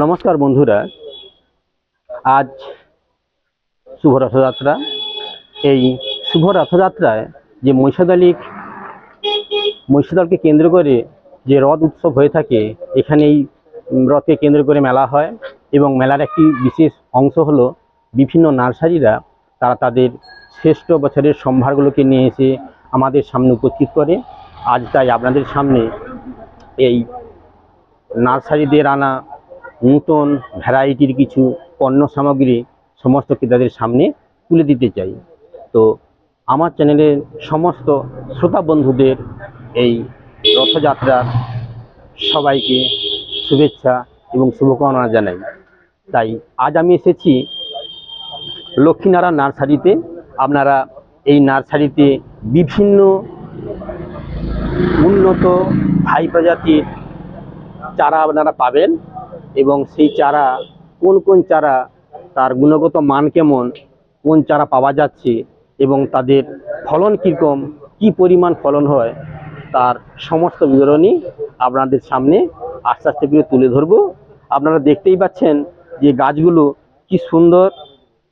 নমস্কার বন্ধুরা। আজ শুভ রথযাত্রা। এই শুভ রথযাত্রায় যে মহিষাদলিক মহিষাদলকে কেন্দ্র করে যে রথ উৎসব হয়ে থাকে এখানে এই রথকে কেন্দ্র করে মেলা হয় এবং মেলার একটি বিশেষ অংশ হলো বিভিন্ন নার্সারিরা তারা তাদের শ্রেষ্ঠ বছরের সম্ভারগুলোকে নিয়ে এসে আমাদের সামনে উপস্থিত করে। আজ তাই আপনাদের সামনে এই নার্সারিদের আনা নূতন ভ্যারাইটির কিছু পণ্য সামগ্রী সমস্ত ক্রেতাদের সামনে তুলে দিতে চাই। তো আমার চ্যানেলের সমস্ত শ্রোতা বন্ধুদের এই রথযাত্রার সবাইকে শুভেচ্ছা এবং শুভকামনা জানাই। তাই আজ আমি এসেছি লক্ষ্মীনারায়ণ নার্সারিতে। আপনারা এই নার্সারিতে বিভিন্ন উন্নত হাই প্রজাতির চারা আপনারা পাবেন। এবং সেই চারা, কোন কোন চারা, তার গুণগত মান কেমন, কোন চারা পাওয়া যাচ্ছে এবং তাদের ফলন কীরকম, কি পরিমাণ ফলন হয়, তার সমস্ত বিবরণী আপনাদের সামনে আস্তে আস্তে করে তুলে ধরবো। আপনারা দেখতেই পাচ্ছেন যে গাছগুলো কি সুন্দর,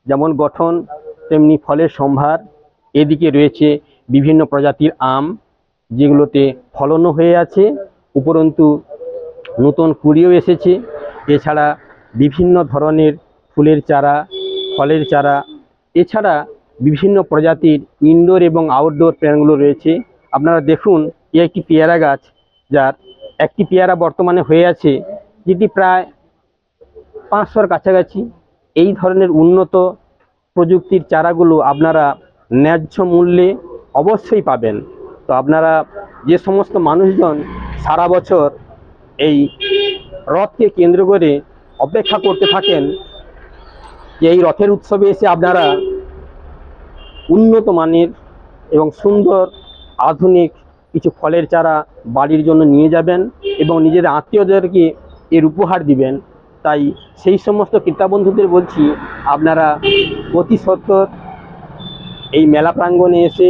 যেমন গঠন, তেমনি ফলের সম্ভার, এদিকে রয়েছে বিভিন্ন প্রজাতির আম, যেগুলোতে ফলনও হয়ে আছে, উপরন্তু নতুন কুড়িও এসেছে। এছাড়া বিভিন্ন ধরনের ফুলের চারা, ফলের চারা, এছাড়া বিভিন্ন প্রজাতির ইনডোর এবং আউটডোর প্ল্যান্টগুলো রয়েছে। আপনারা দেখুন, এ একটি পেয়ারা গাছ, যার একটি পেয়ারা বর্তমানে হয়ে আছে, যেটি প্রায় পাঁচশোর কাছাকাছি। এই ধরনের উন্নত প্রযুক্তির চারাগুলো আপনারা ন্যায্য মূল্যে অবশ্যই পাবেন। তো আপনারা যে সমস্ত মানুষজন সারা বছর এই রথকে কেন্দ্র করে অপেক্ষা করতে থাকেন। যে এই রথের উৎসবে এসে আপনারা উন্নত মানের এবং সুন্দর আধুনিক কিছু ফলের চারা বাড়ির জন্য নিয়ে যাবেন এবং নিজেদের আত্মীয়দেরকে এর উপহার দিবেন। তাই সেই সমস্ত ক্রেতা বন্ধুদের বলছি, আপনারা অতি সত্তর এই মেলা প্রাঙ্গণে এসে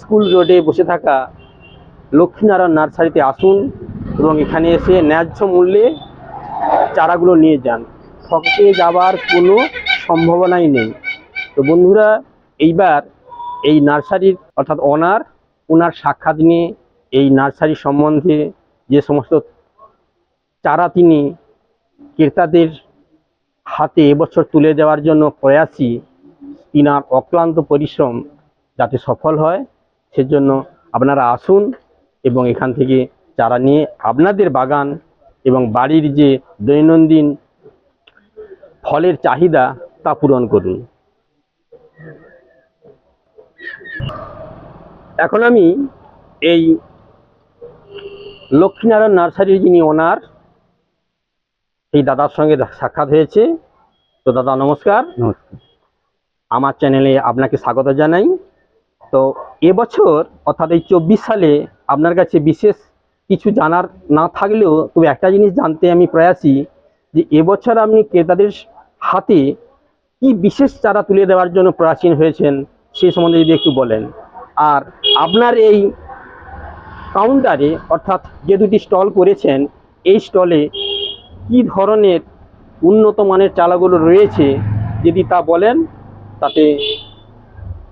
স্কুল রোডে বসে থাকা লক্ষ্মীনারায়ণ নার্সারিতে আসুন। এবং এখানে এসে ন্যায্য মূল্যে চারাগুলো নিয়ে যান। ঠকে যাওয়ার কোনো সম্ভাবনাই নেই। তো বন্ধুরা, এইবার এই নার্সারির অর্থাৎ ওনার ওনার সাক্ষাৎ নিয়ে এই নার্সারি সম্বন্ধে যে সমস্ত চারা তিনি ক্রেতাদের হাতে এবছর তুলে দেওয়ার জন্য প্রয়াসী, তিনার অক্লান্ত পরিশ্রম যাতে সফল হয়, সেজন্য আপনারা আসুন এবং এখান থেকে চারা নিয়ে আপনাদের বাগান এবং বাড়ির যে দৈনন্দিন ফলের চাহিদা তা পূরণ করুন। এখন আমি এই লক্ষ্মীনারায়ণ নার্সারির যিনি ওনার এই দাদার সঙ্গে সাক্ষাৎ হয়েছে। তো দাদা নমস্কার। নমস্কার। আমার চ্যানেলে আপনাকে স্বাগত জানাই। তো এবছর অর্থাৎ এই চব্বিশ সালে আপনার কাছে বিশেষ কিছু জানার না থাকলেও তবে একটা জিনিস জানতে আমি প্রয়াসী যে এবছর আপনি ক্রেতাদের হাতে কি বিশেষ চারা তুলে দেওয়ার জন্য প্রয়াসীন হয়েছেন সে সম্বন্ধে যদি একটু বলেন। আর আপনার এই কাউন্টারে অর্থাৎ যে দুটি স্টল করেছেন, এই স্টলে কি ধরনের উন্নত মানের চালাগুলো রয়েছে যদি তা বলেন, তাতে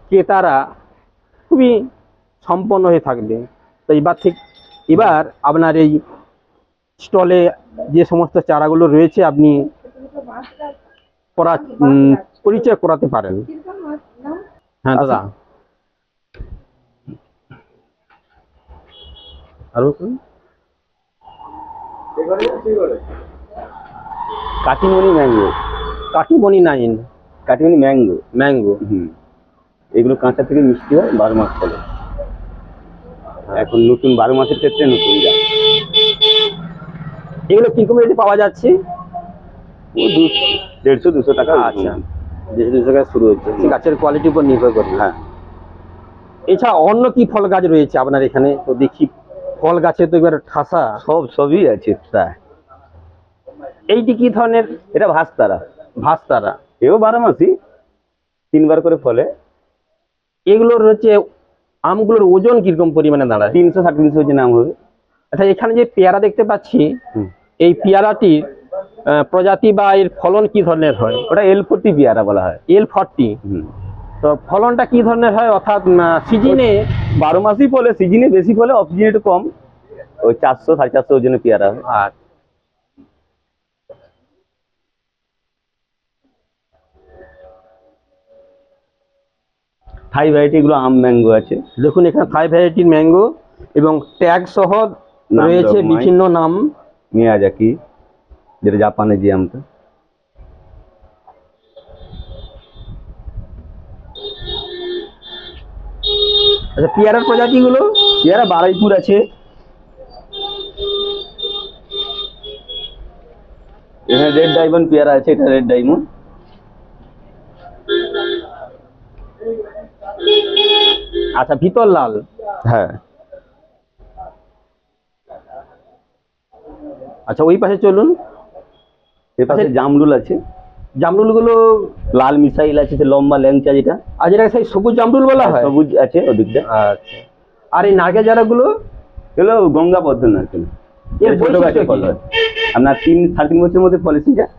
ক্রেতারা খুবই সম্পন্ন হয়ে থাকবে। তো এবার ঠিক এবার আপনার এই স্টলে যে সমস্ত চারাগুলো রয়েছে আপনি করা পরিচয় করাতে পারেন। হ্যাঁ দাদা। আরও কোন? Katimon mango. Katimon nine. Katimon mango. Mango. হুম। এগুলো কাঁচা থেকে মিষ্টি হয় বারো মাস ফলে। এখন নতুন বারো মাসের ক্ষেত্রে নতুন যা। এগুলো কীরকম রেটে পাওয়া যাচ্ছে? দেড়শো দুশো টাকা। আচ্ছা। দেড়শো দুশো টাকা শুরু হচ্ছে। গাছের কোয়ালিটির উপর নির্ভর করে হ্যাঁ। এছাড়া অন্য কি ফল গাছ রয়েছে আপনার এখানে? তো দেখি ফল গাছে তো এবার ঠাসা। সব সবই আছে প্রায়। এইটি কি ধরনের? এটা ভাস্তারা। ভাস্তারা। এও বারো মাসই তিনবার করে ফলে। এগুলোর হচ্ছে আমগুলোর ওজন কীরকম পরিমাণে দাঁড়ায়? তিনশো সাড়ে তিনশো হচ্ছে নাম হবে। আচ্ছা এখানে যে পেয়ারা দেখতে পাচ্ছি এই পেয়ারাটির প্রজাতি বা এর ফলন কি ধরনের হয়? ওটা এলপটি পেয়ারা বলা হয়। এল ফর্টি তো ফলনটা কি ধরনের হয়? অর্থাৎ সিজনে বারো মাসই ফলে সিজনে বেশি ফলে অফ সিজনে একটু কম। ওই চারশো সাড়ে চারশো ওজনের পেয়ারা হয় আর থাই ভ্যারাইটি এগুলো আম ম্যাঙ্গো আছে। দেখুন এখানে ফাইভ ভ্যারাইটির ম্যাঙ্গো এবং ট্যাগ সহ রয়েছে বিভিন্ন নাম। মিয়াজাকি যেটা জাপানে যে আমটা। আচ্ছা পেয়ারার প্রজাতিগুলো? পেয়ারা বারাইপুর আছে। এখানে রেড ডায়মন্ড পেয়ারা আছে এটা রেড ডায়মন্ড আচ্ছা ভিতর লাল। হ্যাঁ। আচ্ছা ওই পাশে চলুন। এ পাশে জামরুল আছে। জামরুলগুলো লাল মিসাইল আছে সে লম্বা ল্যাংচা যেটা। আর যেটা সেই সবুজ জামরুল বলা হয়? সবুজ আছে ওদিকটা। আচ্ছা। আর এই নারকেল চারাগুলো? এগুলো গঙ্গা পদ্ম নারকেল এর এর ছোট বৈশিষ্ট্য গাছে ফল হয়। আপনার তিন সাড়ে তিন বছরের মধ্যে ফল এসে যায়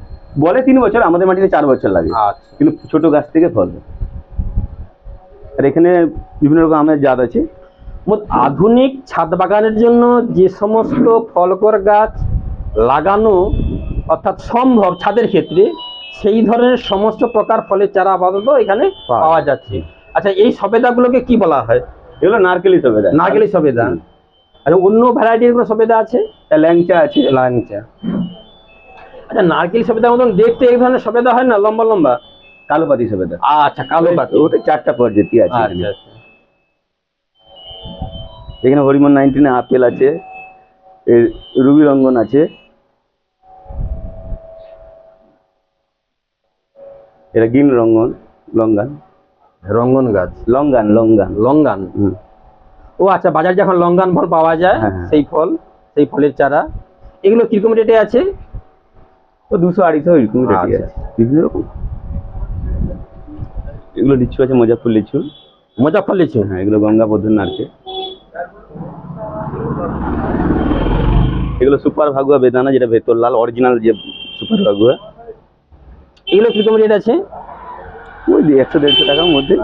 বলে তিন বছর আমাদের মাটিতে চার বছর লাগে। আচ্ছা। কিন্তু ছোট গাছ থেকে ফল হয়। আর এখানে বিভিন্ন রকম আমের জাত আছে। আধুনিক ছাদ বাগানের জন্য যে সমস্ত ফলকর গাছ লাগানো অর্থাৎ সম্ভব ছাদের ক্ষেত্রে সেই ধরনের সমস্ত প্রকার ফলের চারা আপাতত এখানে পাওয়া যাচ্ছে। আচ্ছা এই সবেদাগুলোকে কি বলা হয়? এগুলো নারকেলি সবেদা। নারকেলি সবেদা। আচ্ছা অন্য ভ্যারাইটির কোনো সবেদা আছে? ল্যাংচা আছে। ল্যাংচা। আচ্ছা নারকেল সবেদার মতন দেখতে এক ধরনের সবেদা হয় না? লম্বা লম্বা? কালো পাতি সবেদা আচ্ছা কালো পাতি ওটা চারটা প্রজাতি আছে এখানে। আচ্ছা। আচ্ছা এখানে হরিমন নাইনটিনে আপেল আছে এর রুবি রঙ্গন আছে। এটা গ্রিন রঙ্গন লঙ্গান। রঙ্গন গাছ। Longan longan. লঙ্গান? হুম। ও আচ্ছা বাজার যখন লঙ্গান ফল পাওয়া যায় হ্যাঁ, হ্যাঁ। সেই ফল সেই ফলের চারা এগুলো কীরকম রেটে আছে? ও দুশো আড়াইশো এরকম রেটে আচ্ছা। আছে। বিভিন্ন রকম। এগুলো লিচু আছে মজাফর লিচু। মুজাফর লিচু হ্যাঁ এগুলো গঙ্গা পদ্ধতি নারকেল। এগুলো সুপার ভাগুয়া বেদানা যেটা ভেতর লাল অরিজিনাল যে সুপার ভাগুয়া। এগুলো কীরকম রেট আছে? ওই একশো দেড়শো টাকার মধ্যে।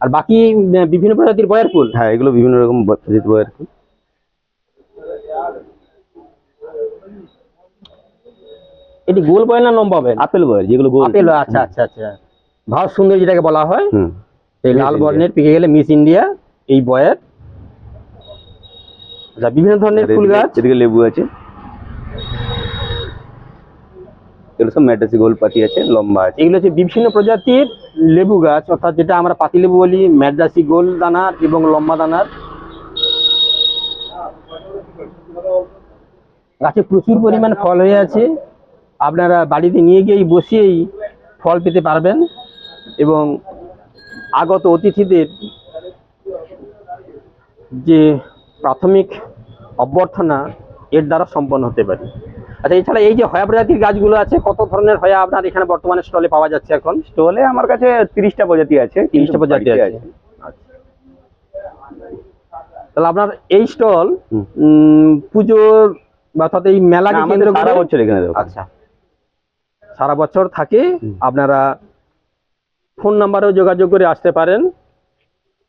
আর বাকি বিভিন্ন প্রজাতির বয়ের ফুল? হ্যাঁ এগুলো বিভিন্ন রকম ব- যেতে পারে আর কি এটি গোল বয়েল না লম্বা বয়েল? আপেল বয়ের যেগুলো গোল। আপেল আচ্ছা আচ্ছা আচ্ছা। ভাব সুন্দর যেটাকে বলা হয় এই লাল বর্ণের পেকে গেলে মিস ইন্ডিয়া এই বয়ের। আচ্ছা বিভিন্ন ধরনের ফুল গাছ। এদিকে লেবু আছে। এগুলো সব ম্যাটাসি গোল পাতি আছে লম্বা আছে। এগুলো হচ্ছে বিভিন্ন প্রজাতির লেবু গাছ অর্থাৎ যেটা আমরা পাতি লেবু বলি ম্যাড্রাসি গোল দানার এবং লম্বা দানার। গাছে প্রচুর পরিমাণ ফল হয়ে আছে। আপনারা বাড়িতে নিয়ে গিয়েই বসিয়েই ফল পেতে পারবেন। এবং আগত অতিথিদের যে প্রাথমিক অভ্যর্থনা এর দ্বারা সম্পন্ন হতে পারে। আচ্ছা এছাড়া এই যে হয়া প্রজাতির গাছগুলো আছে কত ধরনের হয়া আপনার এখানে বর্তমানে স্টলে পাওয়া যাচ্ছে এখন? স্টলে আমার কাছে তিরিশটা প্রজাতি আছে তিরিশটা প্রজাতি আছে। তাহলে আপনার এই স্টল। পুজোর অর্থাৎ এই মেলাকে কেন্দ্র সারা বছর এখানে আচ্ছা। সারা বছর থাকে। আপনারা ফোন নাম্বারেও যোগাযোগ করে আসতে পারেন।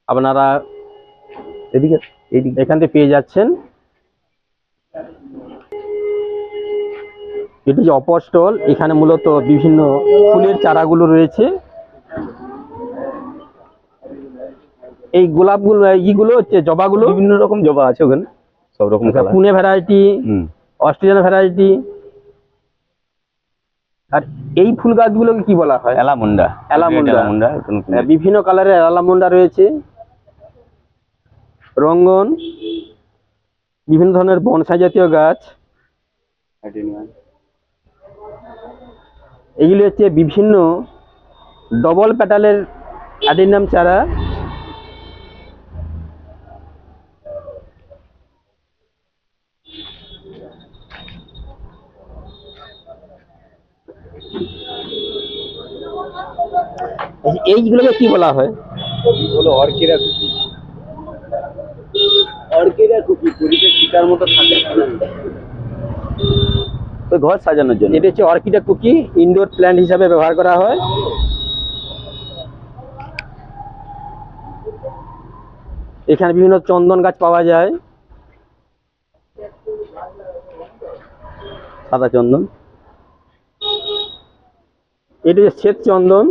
আপনারা এদিকে এখান থেকে পেয়ে যাচ্ছেন। এটি যে অপর স্টল এখানে মূলত বিভিন্ন ফুলের চারাগুলো রয়েছে। এই গোলাপগুলো ইগুলো হচ্ছে জবাগুলো? বিভিন্ন রকম জবা আছে ওখানে সব রকম আচ্ছা, পুনে ভ্যারাইটি অস্ট্রেলিয়ান ভ্যারাইটি আর এই ফুল গাছগুলোকে কি বলা হয়? Allamanda allamanda. অ্যালামুন্ডা হ্যাঁ, বিভিন্ন কালারের আলামুন্ডা রয়েছে। রঙ্গন বিভিন্ন ধরনের বনসাই জাতীয় গাছ। এগুলি হচ্ছে বিভিন্ন ডবল প্যাটালের অ্যাডিনাম চারা এই- এইগুলোকে কি বলা হয়? অর্কিরা অর্কিরা কুকি। শিকার মতো থাকে ঘর সাজানোর জন্য। এটা হচ্ছে অর্কিডা কুকি ইনডোর প্ল্যান্ট হিসাবে ব্যবহার করা হয়। এখানে বিভিন্ন চন্দন গাছ পাওয়া যায়। সাদা চন্দন। এটা হচ্ছে শ্বেত চন্দন।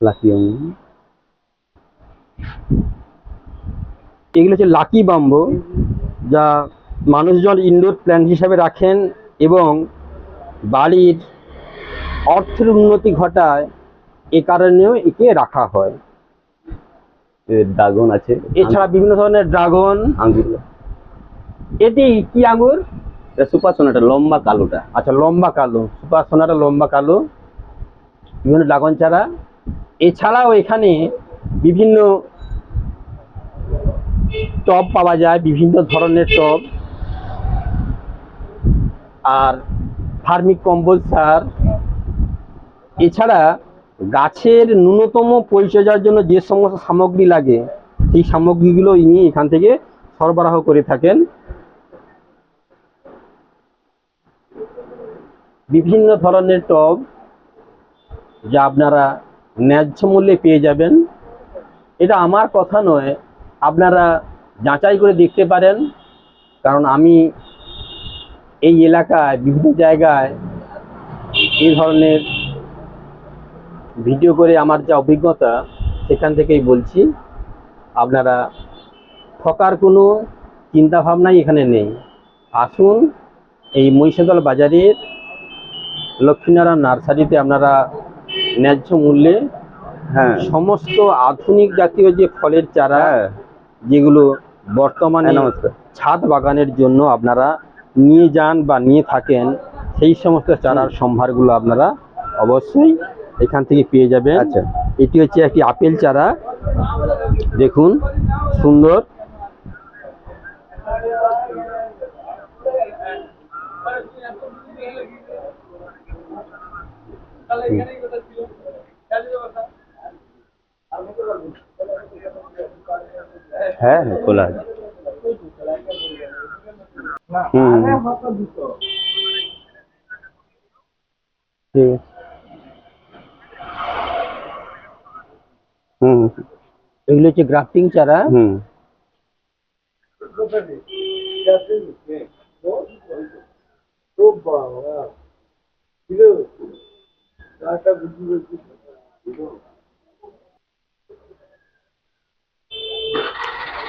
লাকি অঙ্গন এগুলো হচ্ছে লাকি বাম্বো যা মানুষজন ইনডোর প্ল্যান্ট হিসাবে রাখেন এবং বাড়ির অর্থের উন্নতি ঘটায় এ কারণেও একে রাখা হয়। ড্রাগন আছে। এছাড়া বিভিন্ন ধরনের ড্রাগন। আঙ্গুর। এটি কি আঙুর সুপার সোনাটা লম্বা কালোটা। আচ্ছা লম্বা কালো। সুপার সোনাটা লম্বা কালো। বিভিন্ন ড্রাগন চারা। এছাড়াও এখানে বিভিন্ন টব পাওয়া যায়, বিভিন্ন ধরনের টব। আর ফার্মিক কম্পোজ সার। এছাড়া গাছের ন্যূনতম পরিচর্যার জন্য যে সমস্ত সামগ্রী লাগে, সেই সামগ্রীগুলো ইনি এখান থেকে সরবরাহ করে থাকেন। বিভিন্ন ধরনের টব যা আপনারা ন্যায্য মূল্যে পেয়ে যাবেন। এটা আমার কথা নয়, আপনারা যাচাই করে দেখতে পারেন, কারণ আমি এই এলাকায়, বিভিন্ন জায়গায় এই ধরনের ভিডিও করে আমার যা অভিজ্ঞতা, সেখান থেকেই বলছি, আপনারা ঠকার কোনো চিন্তাভাবনাই এখানে নেই। আসুন এই মহিষাদল বাজারের লক্ষ্মীনারায়ণ নার্সারিতে আপনারা ন্যায্য মূল্যে হ্যাঁ। সমস্ত আধুনিক জাতীয় যে ফলের চারা হ্যাঁ। যেগুলো বর্তমানে হ্যাঁ, ছাদ বাগানের জন্য আপনারা নিয়ে যান বা নিয়ে থাকেন সেই সমস্ত চারার সম্ভারগুলো আপনারা অবশ্যই এখান থেকে পেয়ে যাবেন। আচ্ছা। এটি হচ্ছে একটি আপেল চারা। দেখুন সুন্দর। হ্যাঁ হ্যাঁ খোলা আছে হুম ঠিক আছে। হুম এগুলো হচ্ছে গ্রাফটিং চারা হুম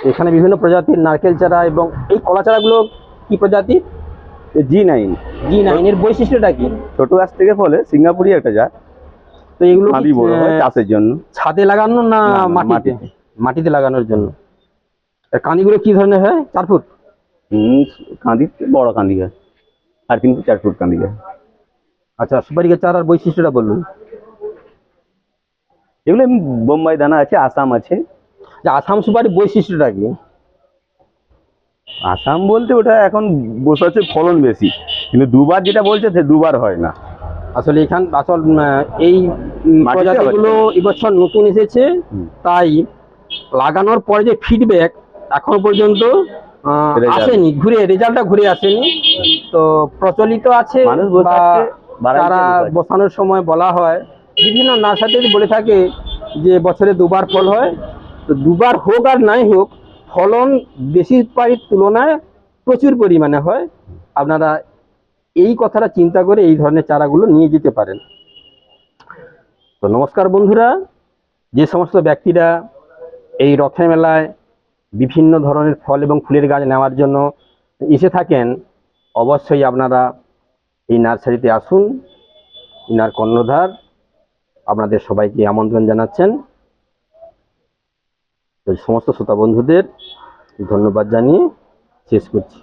এখানে বিভিন্ন প্রজাতির নারকেল চারা এবং এই কলা চারাগুলো কি প্রজাতি? G nine. জি নাইনের বৈশিষ্ট্যটা কি? ছোট গাছ থেকে ফলে সিঙ্গাপুরি একটা জাত। তো এগুলো চাষের জন্য। ছাদে লাগানো না মাটিতে? মাটিতে। লাগানোর জন্য। আর কাঁদিগুলো কি ধরনের হয়? চার ফুট? কাঁদি বড় কাঁদি গাছ আর কিন্তু চার ফুট কাঁদি গাছ আচ্ছা সুপারি গাছ চারার বৈশিষ্ট্যটা বলুন। এগুলো বোম্বাই দানা আছে আসাম আছে। যে আসাম সুপারি বৈশিষ্ট্যটা কি? আসাম বলতে ওটা এখন বসে হচ্ছে ফলন বেশি। কিন্তু দুবার যেটা বলছে সে দুবার হয় না। আসলে এখান আসল এই প্রজাতিগুলো এবছর নতুন এসেছে তাই লাগানোর পরে যে ফিডব্যাক এখন পর্যন্ত আসেনি ঘুরে রেজাল্টটা ঘুরে আসেনি। তো প্রচলিত আছে তারা বসানোর সময় বলা হয় বিভিন্ন নার্সারি বলে থাকে যে বছরে দুবার ফল হয় তো দুবার হোক আর নাই হোক, ফলন দেশি বাড়ির তুলনায় প্রচুর পরিমাণে হয়। আপনারা এই কথাটা চিন্তা করে এই ধরনের চারাগুলো নিয়ে যেতে পারেন। তো নমস্কার বন্ধুরা, যে সমস্ত ব্যক্তিরা এই রথের মেলায় বিভিন্ন ধরনের ফল এবং ফুলের গাছ নেওয়ার জন্য এসে থাকেন, অবশ্যই আপনারা এই নার্সারিতে আসুন। ইনার কর্ণধার আপনাদের সবাইকে আমন্ত্রণ জানাচ্ছেন। তো সমস্ত শ্রোতা বন্ধুদের ধন্যবাদ জানিয়ে শেষ করছি।